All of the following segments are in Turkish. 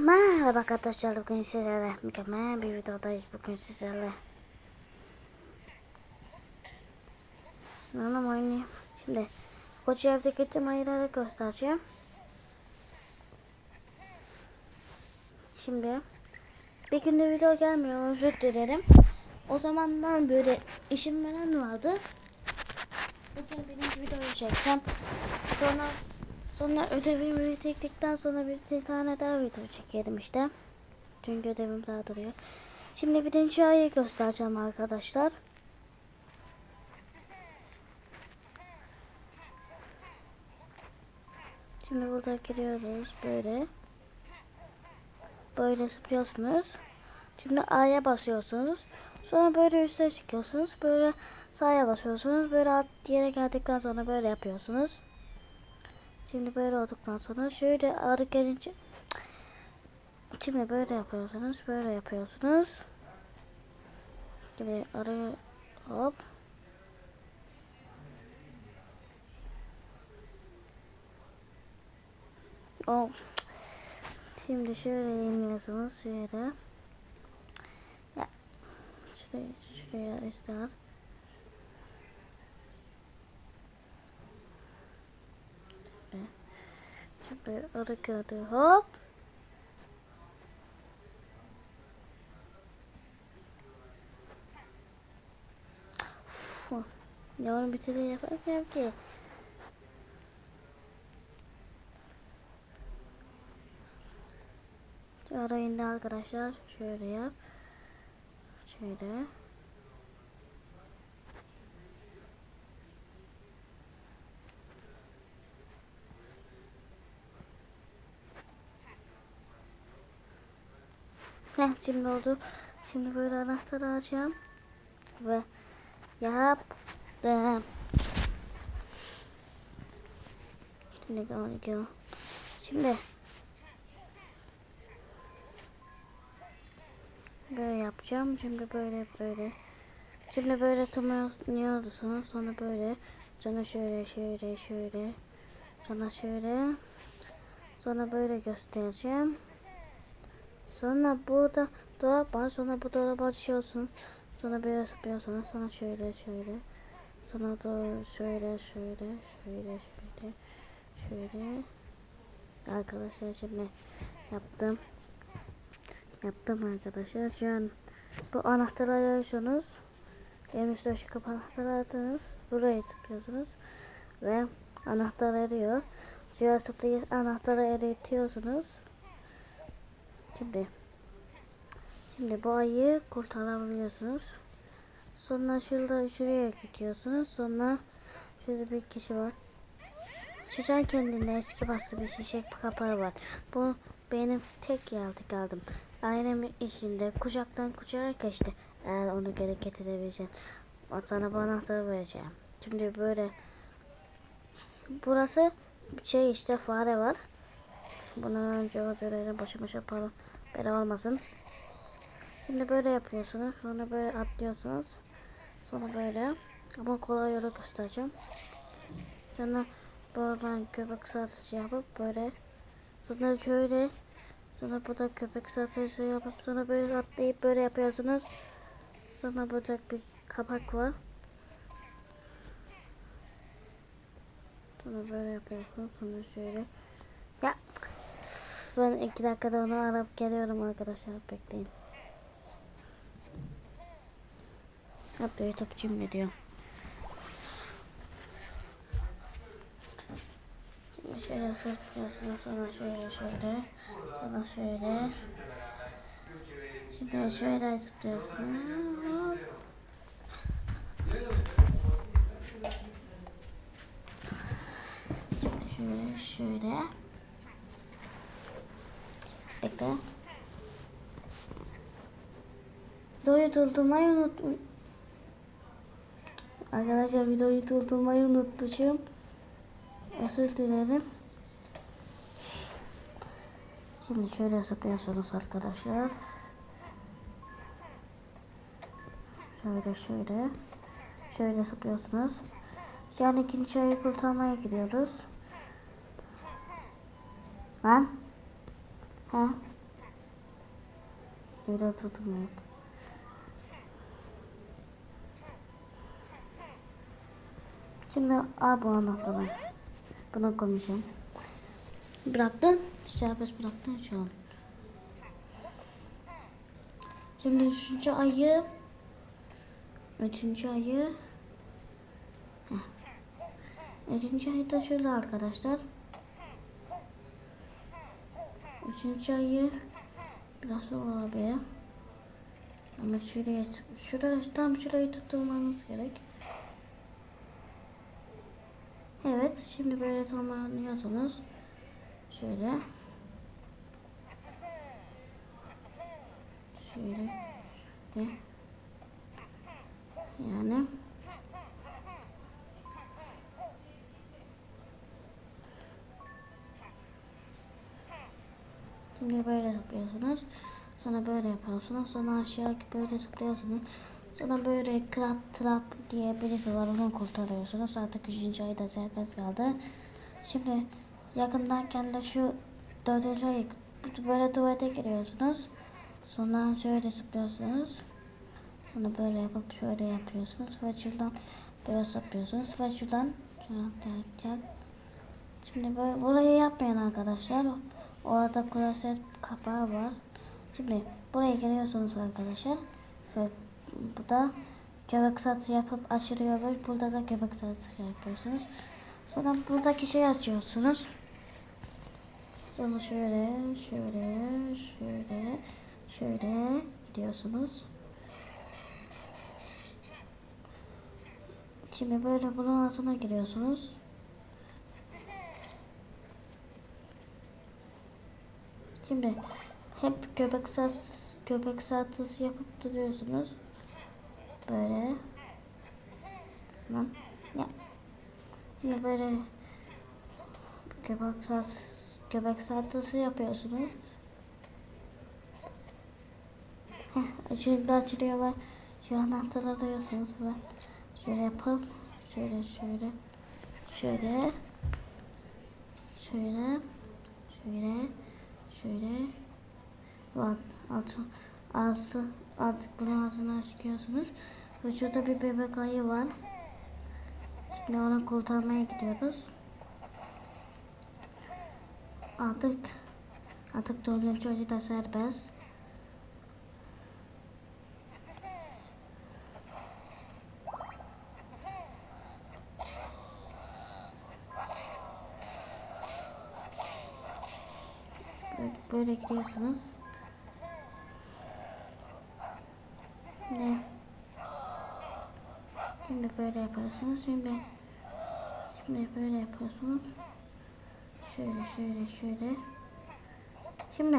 Merhaba arkadaşlar bugün sizlerle mükemmel bir videodayız bugün sizlerle. Anam oynayayım. Şimdi koç evdeki tüm ayıları göstereceğim. Şimdi bir günde video gelmiyor özür dilerim. O zamandan böyle işim falan vardı. Bugün birinci videoyu çekeceğim. Sonra Sonra ödevimi çektikten sonra bir tane daha video çekerim işte. Çünkü ödevim daha duruyor. Şimdi birinci ayı göstereceğim arkadaşlar. Şimdi burada giriyoruz böyle. Böyle zıplıyorsunuz. Şimdi A'ya basıyorsunuz. Sonra böyle üstüne çıkıyorsunuz. Böyle sağa basıyorsunuz. Böyle yere geldikten sonra böyle yapıyorsunuz. Şimdi böyle olduktan sonra şöyle arı gelince şimdi böyle yapıyorsunuz. Böyle yapıyorsunuz. Şimdi arı hop Of. Şimdi şöyle iniyorsunuz şöyle. Ya. Şuraya, şuraya ister. Şimdi arı gördü hop. Uf. Ya onu türlü yapamıyorum ki. Arayın arkadaşlar. Şöyle yap. Şöyle. Heh, şimdi oldu. Şimdi böyle anahtarı açacağım. Ve yaptım. Şimdi gel Şimdi böyle yapacağım. Şimdi böyle böyle. Şimdi böyle tırmanıyorsunuz. Sonra böyle. Sonra şöyle şöyle şöyle. Sonra şöyle. Sonra böyle göstereceğim. Sonra burada dolap var. Sonra bu dolaba açıyorsun. Sonra böyle yapıyorsun. Sonra şöyle şöyle. Sonra da şöyle şöyle şöyle şöyle şöyle. Arkadaşlar şimdi yaptım. Yaptım arkadaşlar. Şu an bu anahtarı arıyorsunuz. En üstte şu kapı anahtarı aradınız. Burayı tıklıyorsunuz. Ve anahtar eriyor. Suya tıklayıp anahtarı eritiyorsunuz. Şimdi Şimdi bu ayı kurtarabiliyorsunuz. Sonra şurada şuraya gidiyorsunuz. Sonra şurada bir kişi var. Çiçeğin kendine eski bastı bir şişek kapağı var. Bu benim tek yaltık aldım. Ailemin işinde kucaktan kucağa geçti. Eğer onu geri getirebileceğim. Sana bu anahtarı vereceğim. Şimdi böyle burası şey işte fare var. Bunu önce öğrenelim başa başa para bela olmasın. Şimdi böyle yapıyorsunuz. Sonra böyle atlıyorsunuz. Sonra böyle. Ama kolay yolu göstereceğim. Sonra buradan köpek satışı yapıp böyle. Sonra şöyle. Sonra burada köpek satışı yapıp sonra böyle atlayıp böyle yapıyorsunuz. Sonra burada bir kapak var. Sonra böyle yapıyorsunuz. Sonra şöyle. Ben iki dakikada onu alıp geliyorum arkadaşlar. Bekleyin. Hep YouTube'cum ne diyor. Şimdi şöyle fırlıyorsunuz sonra şöyle şöyle sonra şöyle Şimdi şöyle zıplıyorsunuz. Şimdi şöyle şöyle Bekle. Videoyu durdurmayı unutmayın. Arkadaşlar videoyu durdurmayı unutmuşum. Özür dilerim. Şimdi şöyle zıplıyorsunuz arkadaşlar. Şöyle şöyle. Şöyle zıplıyorsunuz. Yani ikinci ayı kurtarmaya gidiyoruz. Lan. Ha? Video tutmuyor. Şimdi al bu anahtarı. Buna koyacağım. Bıraktın. Serbest bıraktın an. Şimdi üçüncü ayı Üçüncü ayı. Üçüncü ayı da şöyle arkadaşlar. Üçüncü ayı biraz zor abi. Ama şuraya, şuraya tam şurayı tutturmanız gerek. Evet, şimdi böyle tamamlıyorsunuz. Şöyle. Şöyle. Yani Şimdi böyle yapıyorsunuz. Sonra böyle yapıyorsunuz. Sonra aşağı böyle zıplıyorsunuz. Sonra böyle krap trap diye birisi var onu kurtarıyorsunuz. Artık 3. ayda serbest kaldı. Şimdi yakındayken de şu 4. ayı böyle tuvalete giriyorsunuz. Sonra şöyle zıplıyorsunuz. Sonra böyle yapıp şöyle yapıyorsunuz. Ve şuradan böyle zıplıyorsunuz. Ve şuradan şuradan Şimdi böyle burayı yapmayın arkadaşlar. Orada kloset kapağı var. Şimdi buraya geliyorsunuz arkadaşlar. Ve bu da göbek satışı yapıp açılıyor burada da göbek satışı yapıyorsunuz. Sonra buradaki şeyi açıyorsunuz. Sonra şöyle, şöyle, şöyle, şöyle gidiyorsunuz. Şimdi böyle bunun altına giriyorsunuz. Şimdi hep göbek sas göbek satısı yapıp duruyorsunuz. Böyle. Tamam. Ya. Şimdi böyle göbek sat göbek satısı yapıyorsunuz. Heh, şimdi açılıyor ve şu anahtarı alıyorsunuz ve şöyle yapıp şöyle şöyle şöyle şöyle şöyle şöyle alt, alt, ağzı, artık bunun ağzını çıkıyorsunuz. Ve şurada bir bebek ayı var. Şimdi onu kurtarmaya gidiyoruz. Artık artık dördüncü ayı da serbest. Böyle, gidiyorsunuz. Ne? Şimdi böyle yapıyorsunuz. Şimdi şimdi böyle yapıyorsunuz. Şöyle şöyle şöyle. Şimdi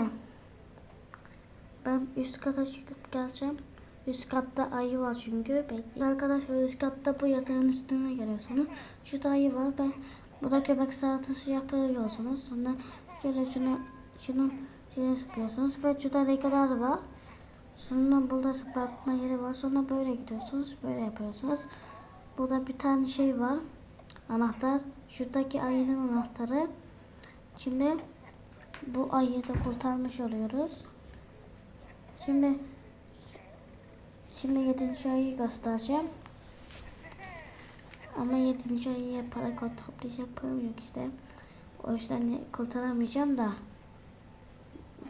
ben üst kata çıkıp geleceğim. Üst katta ayı var çünkü. Bekleyin. Arkadaşlar üst katta bu yatağın üstüne geliyorsunuz. Şurada ayı var. Ben burada köpek salatası yapıyorsunuz. Sonra şöyle şunu şunu şöyle sıkıyorsunuz ve şurada regalar var. Sonra burada zıplatma yeri var. Sonra böyle gidiyorsunuz. Böyle yapıyorsunuz. Burada bir tane şey var. Anahtar. Şuradaki ayının anahtarı. Şimdi bu ayıyı da kurtarmış oluyoruz. Şimdi şimdi 7. ayıyı göstereceğim. Ama 7. ayıya para toplayacak param yok işte. O yüzden kurtaramayacağım da.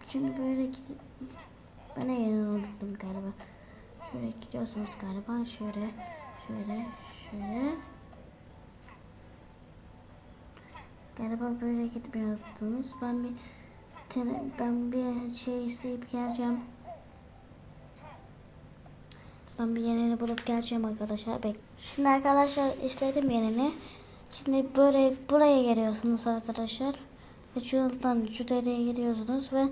Şimdi böyle gidip yerini unuttum galiba. Şöyle gidiyorsunuz galiba. Şöyle, şöyle, şöyle. Galiba böyle gitmiyorsunuz. Ben bir ben bir şey isteyip geleceğim. Ben bir yerini bulup geleceğim arkadaşlar. Bek. Şimdi arkadaşlar istedim yerini. Şimdi böyle buraya geliyorsunuz arkadaşlar. Ve şuradan şu dereye giriyorsunuz ve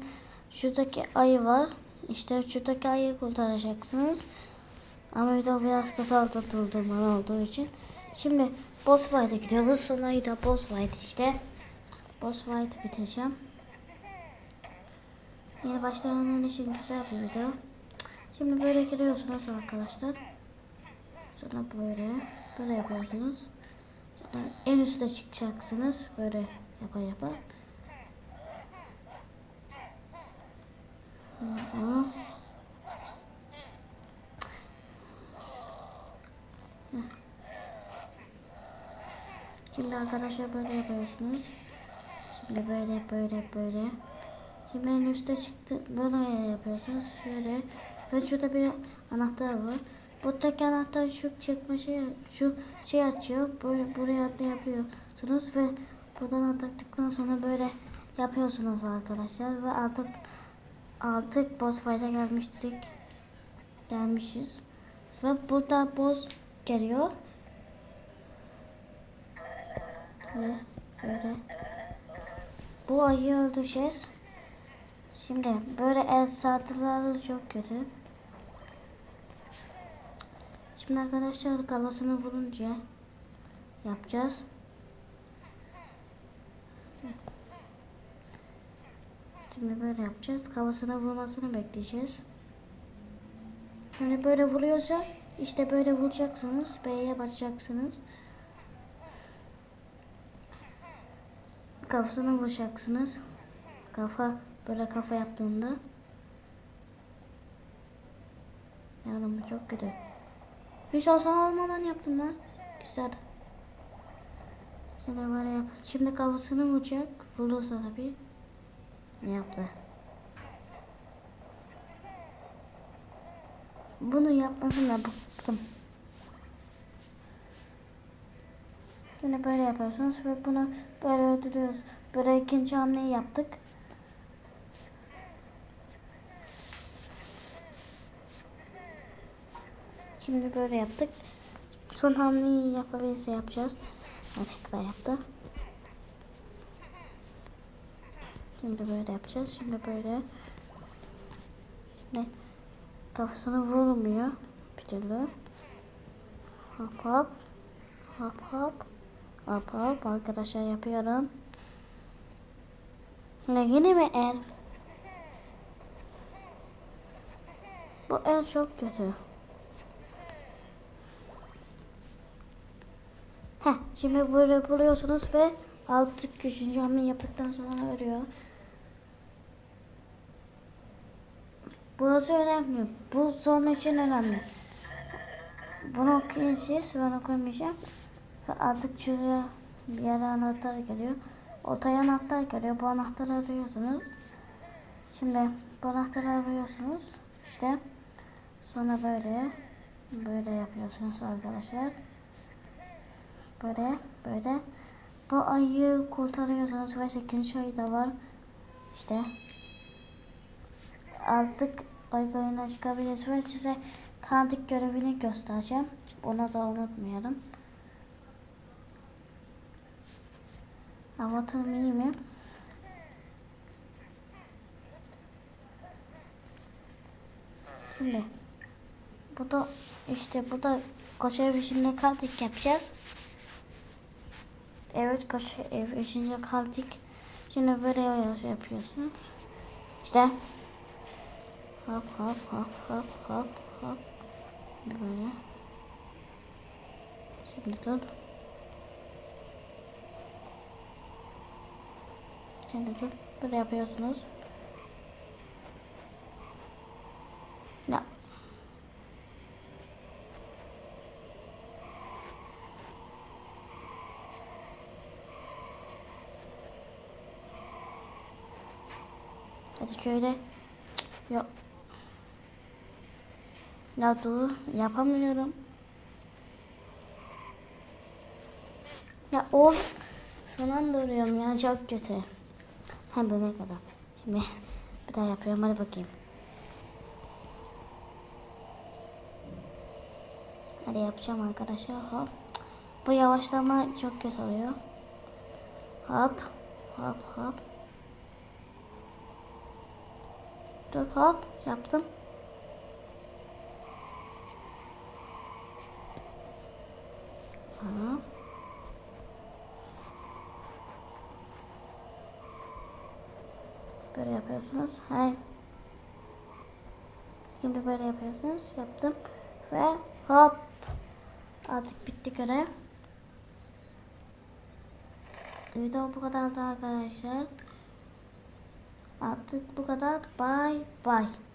şuradaki ayı var. İşte şuradaki ayıyı kurtaracaksınız. Ama video biraz kısa durdurmalı olduğu için. Şimdi boss fight'a gidiyoruz. Sonra da boss fight işte. Boss fight biteceğim. Yeni başlayanlar için güzel bir video. Şimdi böyle giriyorsunuz arkadaşlar. Sonra böyle böyle yapıyorsunuz. Sonra en üste çıkacaksınız. Böyle yapa yapa. Şimdi arkadaşlar böyle yapıyorsunuz. Şimdi böyle böyle böyle. Şimdi en üstte çıktı. Böyle yapıyorsunuz. Şöyle. Ve şurada bir anahtar var. bu Buradaki anahtar şu çekme şey, şu şey açıyor. Böyle buraya atla yapıyorsunuz ve buradan atladıktan sonra böyle yapıyorsunuz arkadaşlar ve artık artık boss fight'a gelmiştik. Gelmişiz. Ve burada boss geliyor. Ve böyle bu ayı öldüreceğiz. Şimdi böyle el saldırıları çok kötü. Şimdi arkadaşlar kafasını vurunca yapacağız. Şimdi böyle yapacağız. Kafasına vurmasını bekleyeceğiz. Hani böyle vuruyorsa işte böyle vuracaksınız. B'ye basacaksınız. Kafasına vuracaksınız. Kafa böyle kafa yaptığında. Yani çok kötü. Hiç olsan olmadan yaptım lan. Güzel. Şimdi böyle yap. Şimdi kafasını vuracak. Vurursa tabii. Ne yaptı? Bunu yapmasına bıktım. Yine böyle yapıyorsunuz ve bunu böyle öldürüyoruz. Böyle ikinci hamleyi yaptık. Şimdi böyle yaptık. Son hamleyi yapabilirse yapacağız. Tekrar yaptı. Şimdi böyle yapacağız. Şimdi böyle. Şimdi kafasına vurmuyor bir türlü. Hop hop. Hop hop. Hop hop. Arkadaşlar yapıyorum. Yine, yine mi el? Bu el çok kötü. Heh, şimdi böyle buluyorsunuz ve artık üçüncü hamle yaptıktan sonra örüyor. Burası önemli. Bu son için önemli. Bunu okuyun siz. Ben okuyamayacağım. Artık şuraya bir yere anahtar geliyor. Ortaya anahtar geliyor. Bu anahtarı arıyorsunuz. Şimdi bu anahtarı arıyorsunuz. İşte sonra böyle böyle yapıyorsunuz arkadaşlar. Böyle böyle. Bu ayı kurtarıyorsunuz ve 8. ayı da var. İşte artık ay oyuna çıkabiliriz ve size kandik görevini göstereceğim. Onu da unutmayalım. Avatarım iyi mi? Şimdi bu da işte bu da koşu ev işinde kandik yapacağız. Evet koşu ev işinde kandik. Şimdi böyle yapıyorsunuz. İşte hop hop hop hop hop hop böyle. Şimdi dur. Şimdi dur. Böyle yapıyorsunuz. Ya. Hadi şöyle. Yok. Ya dur. Yapamıyorum. Ya of. Son anda duruyorum ya çok kötü. Hem böyle kadar. Şimdi bir daha yapıyorum hadi bakayım. Hadi yapacağım arkadaşlar. Hop. Bu yavaşlama çok kötü oluyor. Hop. Hop hop. Dur hop yaptım. Tamam. Böyle yapıyorsunuz. Hayır. Şimdi böyle yapıyorsunuz. Yaptım. Ve hop. Artık bitti görev. Video bu kadar da arkadaşlar. Artık bu kadar. Bye bye.